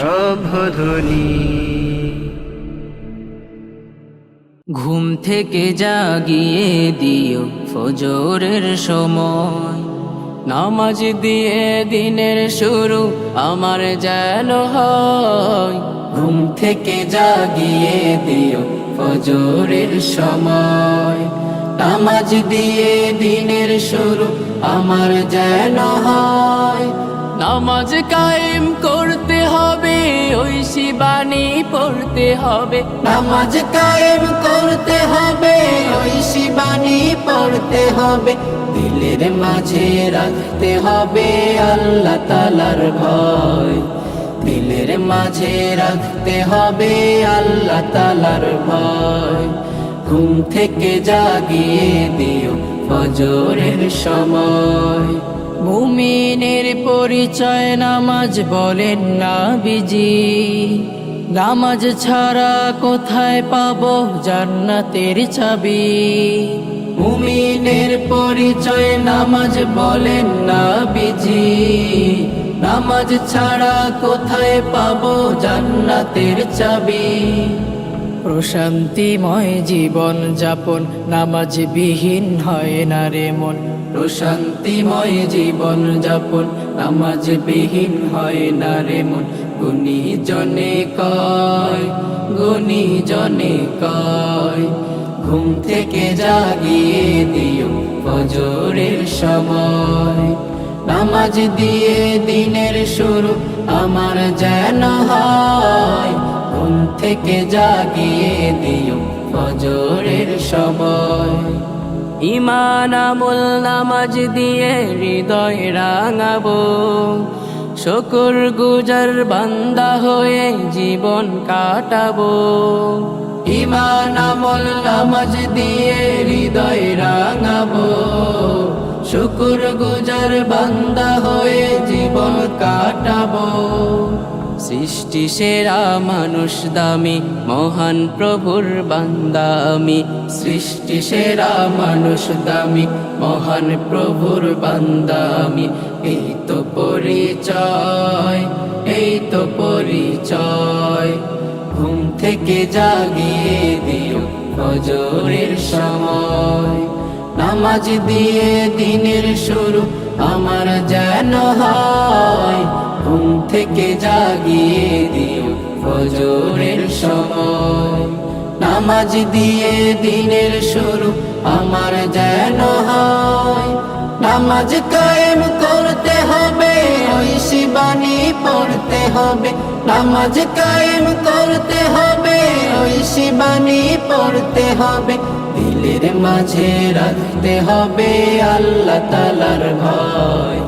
সভধ্বনি ঘুম থেকে জাগিয়ে দিও ফজরের সময়। নামাজ দিয়ে দিনের শুরু আমার যেন হয়। ঘুম থেকে জাগিয়ে দিও ফজরের সময়। নামাজ দিয়ে দিনের শুরু আমার যেন হয়। নামাজ কায়েম করতে হবে, ওই শিবানী পড়তে হবে। নামাজ কায়েম করতে হবে, ওই শিবানী পড়তে হবে। দিলের মাঝে রাখতে হবে আল্লাহ তালার ভয়। দিলের মাঝে রাখতে হবে আল্লাহ তালার ভয়। ঘুম থেকে জাগিয়ে দিও ফজরের সময়। মুমিনের পরিচয় নামাজ বলেন না বিজি নামাজ ছাড়া কোথায় পাব জান্নাতের চাবি? মুমিনের পরিচয় নামাজ বলেন না বিজি নামাজ ছাড়া কোথায় পাব জান্নাতের চাবি? প্রশান্তিময় জীবন যাপন নামাজ বিহীন হয় না রে মন। প্রশান্তিময় জীবন যাপন নামাজ বিহীন হয় না রে মন। গুনি জনে কয় গুনি জনে কয়, ঘুম থেকে জাগিয়ে দিও ফজরের সময়। নামাজ দিয়ে দিনের শুরু আমার যেন হয়, ঘুম থেকে জাগিয়ে দিও ফজরের সময়। ইমান আমল নামাজ দিয়ে হৃদয় রাঙাবো। শকুর গুজার বান্দা হয়ে জীবন কাটাবো। ইমান আমল নামাজ দিয়ে হৃদয় রাঙাবো। শুকুর গুজার বান্দা হয়ে জীবন কাটাবো। সৃষ্টি সেরা মানুষ দামি, মহান প্রভুর বান্দা আমি সৃষ্টি সেরা মানুষ দামি, মহান প্রভুর বান্দা আমি এই তো পরিচয়, এই তো পরিচয়। ঘুম থেকে জাগিয়ে দিও ফজরের সময়। নামাজ দিয়ে দিনের শুরু আমার যেন হয়। ঘুম থেকে জাগিয়ে দিও ফজরের সময়। নামাজ দিয়ে দিনের শুরু আমার যেন হয়। নামাজ কায়েম করতে হবে, ওই শিবানী পড়তে হবে। নামাজ কায়েম করতে হবে, ওই শিবানী পড়তে হবে। দিলের মাঝে রাখতে হবে আল্লাহ তালার ভয়।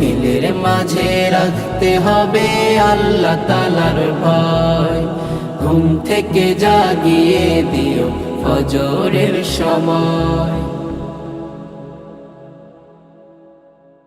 দিলের মাঝে রাখতে হবে আল্লাহ তালার ভয়। ঘুম থেকে জাগিয়ে দিও ফজরের সময়।